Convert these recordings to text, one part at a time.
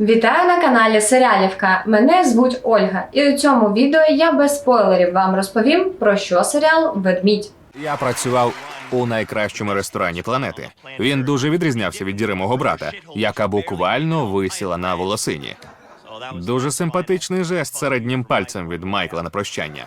Вітаю на каналі Серіалівка. Мене звуть Ольга, і у цьому відео я без спойлерів вам розповім про що серіал Ведмідь. Я працював у найкращому ресторані планети. Він дуже відрізнявся від діри мого брата, яка буквально висіла на волосині. Дуже симпатичний жест середнім пальцем від Майкла на прощання.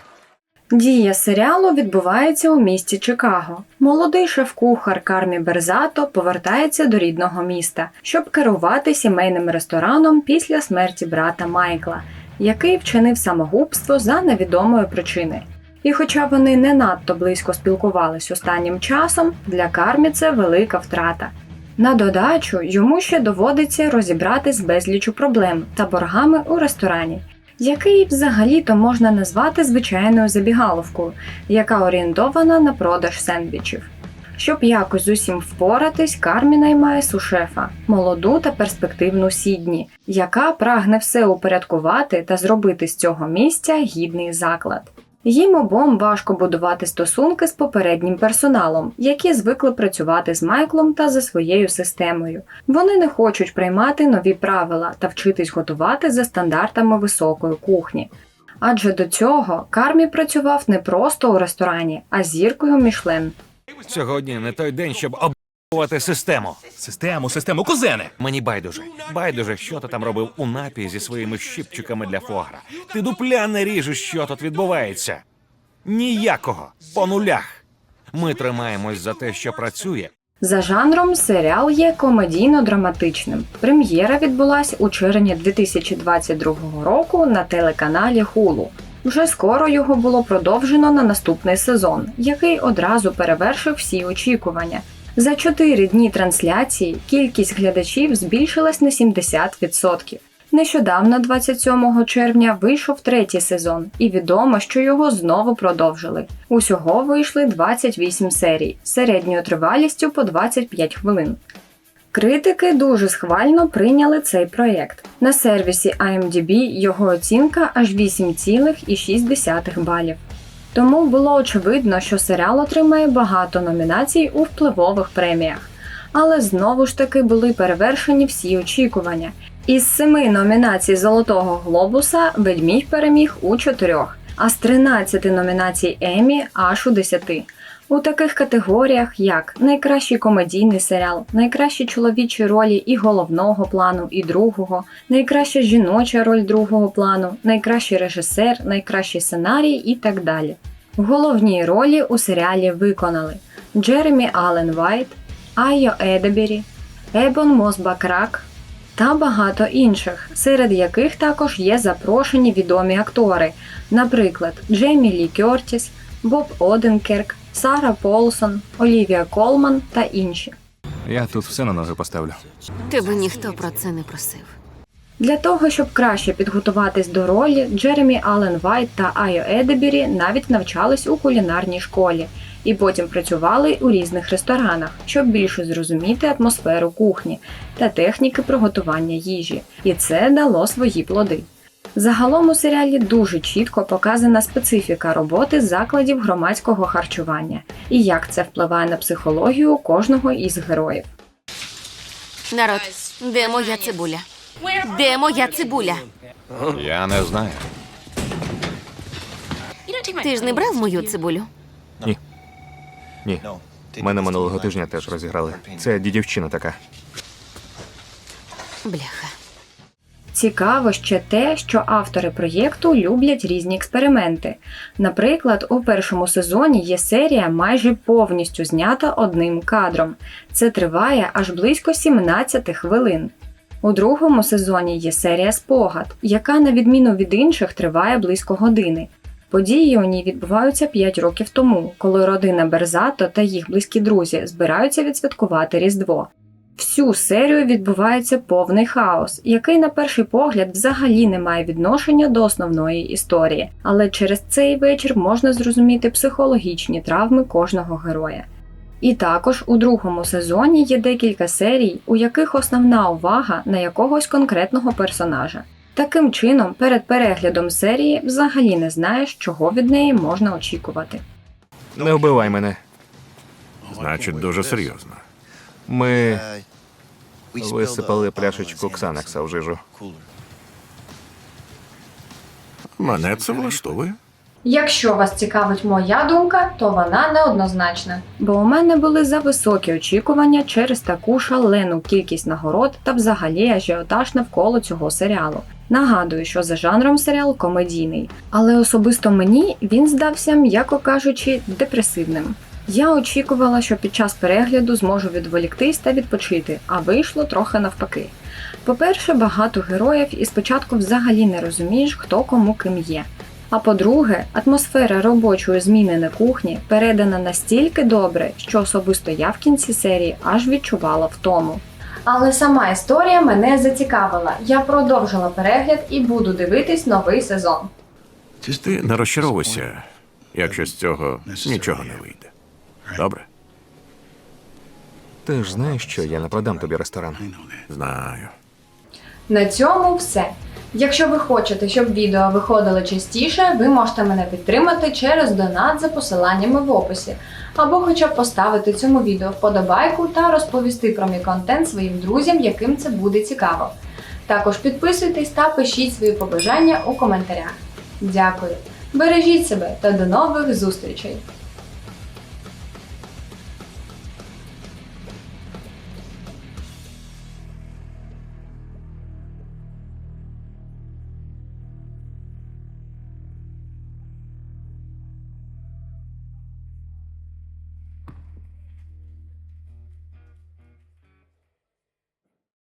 Дія серіалу відбувається у місті Чикаго. Молодий шеф-кухар Кармі Берзато повертається до рідного міста, щоб керувати сімейним рестораном після смерті брата Майкла, який вчинив самогубство за невідомої причини. І хоча вони не надто близько спілкувались останнім часом, для Кармі це велика втрата. На додачу йому ще доводиться розібратись з безлічу проблем та боргами у ресторані, який взагалі-то можна назвати звичайною забігаловкою, яка орієнтована на продаж сендвічів. Щоб якось з усім впоратись, Кармі наймає сушефа, молоду та перспективну Сідні, яка прагне все упорядкувати та зробити з цього місця гідний заклад. Їм обом важко будувати стосунки з попереднім персоналом, які звикли працювати з Майклом та за своєю системою. Вони не хочуть приймати нові правила та вчитись готувати за стандартами високої кухні. Адже до цього Кармі працював не просто у ресторані, а зіркою Мішлен. Сьогодні не той день, щоб обувати систему. Систему, систему, кузене! Мені байдуже. Байдуже, що ти там робив у напі зі своїми щипчиками для фогра. Ти дупля не ріжеш, що тут відбувається. Ніякого. По нулях. Ми тримаємось за те, що працює. За жанром серіал є комедійно-драматичним. Прем'єра відбулася у червні 2022 року на телеканалі Hulu. Вже скоро його було продовжено на наступний сезон, який одразу перевершив всі очікування. За чотири дні трансляції кількість глядачів збільшилась на 70%. Нещодавно, 27 червня, вийшов третій сезон, і відомо, що його знову продовжили. Усього вийшли 28 серій середньою тривалістю по 25 хвилин. Критики дуже схвально прийняли цей проєкт. На сервісі IMDb його оцінка аж 8,6 балів. Тому було очевидно, що серіал отримає багато номінацій у впливових преміях. Але знову ж таки були перевершені всі очікування. Із семи номінацій Золотого Глобуса Вельміг переміг у чотирьох, а з 13 номінацій Емі аж у 10. У таких категоріях, як найкращий комедійний серіал, найкращі чоловічі ролі і головного плану, і другого, найкраща жіноча роль другого плану, найкращий режисер, найкращий сценарій і так далі. Головні ролі у серіалі виконали Джеремі Аллен Вайт, Айо Едебері, Ебон Мосбакрак та багато інших, серед яких також є запрошені відомі актори, наприклад, Джеймі Лі Кертіс, Боб Оденкерк, Сара Полсон, Олівія Колман та інші. Я тут все на ноги поставлю. Тебе ніхто про це не просив. Для того, щоб краще підготуватись до ролі, Джеремі Аллен Вайт та Айо Едебері навіть навчались у кулінарній школі і потім працювали у різних ресторанах, щоб більше зрозуміти атмосферу кухні та техніки приготування їжі. І це дало свої плоди. Загалом у серіалі дуже чітко показана специфіка роботи закладів громадського харчування і як це впливає на психологію кожного із героїв. Народ, де моя цибуля? Де моя цибуля? Я не знаю. Ти ж не брав мою цибулю? Ні. Мене минулого тижня теж розіграли. Це дідівчина така. Бляха. Цікаво ще те, що автори проєкту люблять різні експерименти. Наприклад, у першому сезоні є серія майже повністю знята одним кадром. Це триває аж близько 17 хвилин. У другому сезоні є серія спогад, яка, на відміну від інших, триває близько години. Події у ній відбуваються 5 років тому, коли родина Берзато та їх близькі друзі збираються відсвяткувати Різдво. Всю серію відбувається повний хаос, який на перший погляд взагалі не має відношення до основної історії, але через цей вечір можна зрозуміти психологічні травми кожного героя. І також у другому сезоні є декілька серій, у яких основна увага на якогось конкретного персонажа. Таким чином, перед переглядом серії взагалі не знаєш, чого від неї можна очікувати. Не вбивай мене. Значить, дуже серйозно. Ми Висипали пляшечку Ксанакса в жижу. Мене це влаштовує. Якщо вас цікавить моя думка, то вона неоднозначна. Бо у мене були зависокі очікування через таку шалену кількість нагород та взагалі ажіотаж навколо цього серіалу. Нагадую, що за жанром серіал комедійний, але особисто мені він здався, м'яко кажучи, депресивним. Я очікувала, що під час перегляду зможу відволіктись та відпочити, а вийшло трохи навпаки. По-перше, багато героїв і спочатку взагалі не розумієш, хто кому ким є. А по-друге, атмосфера робочої зміни на кухні передана настільки добре, що особисто я в кінці серії аж відчувала втому. Але сама історія мене зацікавила. Я продовжила перегляд і буду дивитись новий сезон. Ти не розчаровуйся, якщо з цього нічого не вийде. Добре? Ти ж знаєш, що я не продам тобі ресторан. Знаю. На цьому все. Якщо ви хочете, щоб відео виходили частіше, ви можете мене підтримати через донат за посиланнями в описі, або хоча б поставити цьому відео вподобайку та розповісти про мій контент своїм друзям, яким це буде цікаво. Також підписуйтесь та пишіть свої побажання у коментарях. Дякую! Бережіть себе та до нових зустрічей!